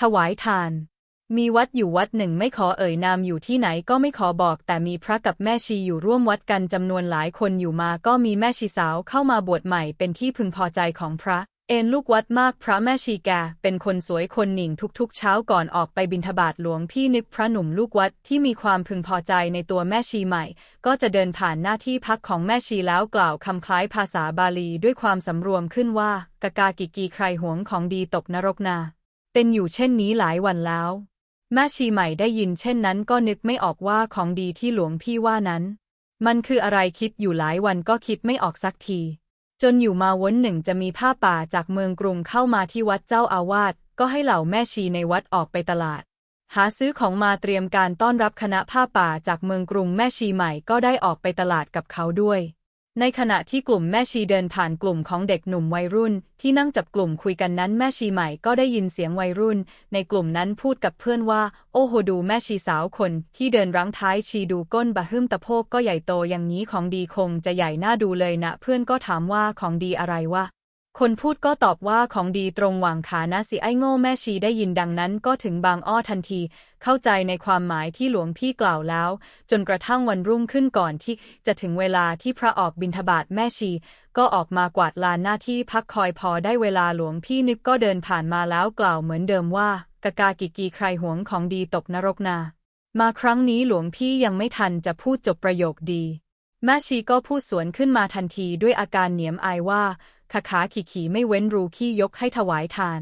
ถวายทาน มีวัดอยู่วัดหนึ่งไม่ขอเอ่ยนามอยู่ที่ไหนก็ไม่ขอบอก แต่มีพระกับแม่ชีอยู่ร่วมวัดกันจำนวนหลายคนอยู่มาก็มีแม่ชีสาวเข้ามาบวชใหม่เป็นที่พึงพอใจของพระ เอ็นลูกวัดมากพระแม่ชีแกเป็นคนสวยคนหนิ่งทุกๆ เช้าก่อนออกไปบิณฑบาตหลวงพี่นึกพระหนุ่มลูกวัดที่มีความพึงพอใจในตัวแม่ชีใหม่ ก็จะเดินผ่านหน้าที่พักของแม่ชีแล้วกล่าวคำคล้ายภาษาบาลีด้วยความสำรวมขึ้นว่ากะกากิกีใครหวงของดีตกนรกนา เป็นอยู่เช่นนี้หลายวันแล้ว แม่ชีใหม่ได้ยินเช่นนั้นก็นึกไม่ออกว่าของดีที่หลวงพี่ว่านั้น มันคืออะไรคิดอยู่หลายวันก็คิดไม่ออกสักที จนอยู่มาวันหนึ่งจะมีผ้าป่าจากเมืองกรุงเข้ามาที่วัดเจ้าอาวาสก็ให้เหล่าแม่ชีในวัดออกไปตลาด หาซื้อของมาเตรียมการต้อนรับคณะผ้าป่าจากเมืองกรุงแม่ชีใหม่ก็ได้ออกไปตลาดกับเขาด้วย ในขณะที่กลุ่มแม่ชีเดินผ่านกลุ่มของเด็กหนุ่มวัยรุ่น ที่นั่งจับกลุ่มคุยกันนั้นแม่ชีใหม่ก็ได้ยินเสียงวัยรุ่น ในกลุ่มนั้นพูดกับเพื่อนว่า โอ้โหดูแม่ชีสาวคน ที่เดินรั้งท้ายชีดูก้นบะฮึ่มตะโพกก็ใหญ่โตอย่างนี้ของดีคงจะใหญ่น่าดูเลยนะ เพื่อนก็ถามว่าของดีอะไรวะ คนพูดก็ตอบว่าของดีตรงหว่างขานะสิไอ้โง่แม่ชีได้ยินดังนั้นก็ถึงบางอ้อทันที เข้าใจในความหมายที่หลวงพี่กล่าวแล้ว จนกระทั่งวันรุ่งขึ้นก่อนที่จะถึงเวลาที่พระออกบิณฑบาตแม่ชี ก็ออกมากวาดลานหน้าที่พักคอยพอได้เวลาหลวงพี่นึกก็เดินผ่านมาแล้วกล่าวเหมือนเดิมว่ากะกากิกีใครหวงของดีตกนรกนา มาครั้งนี้หลวงพี่ยังไม่ทันจะพูดจบประโยคดีแม่ชีก็พูดสวนขึ้นมาทันทีด้วยอาการเหนียมอายว่า ขาขาขี่ขี่ไม่เว้นรูขี้ยกให้ถวายทาน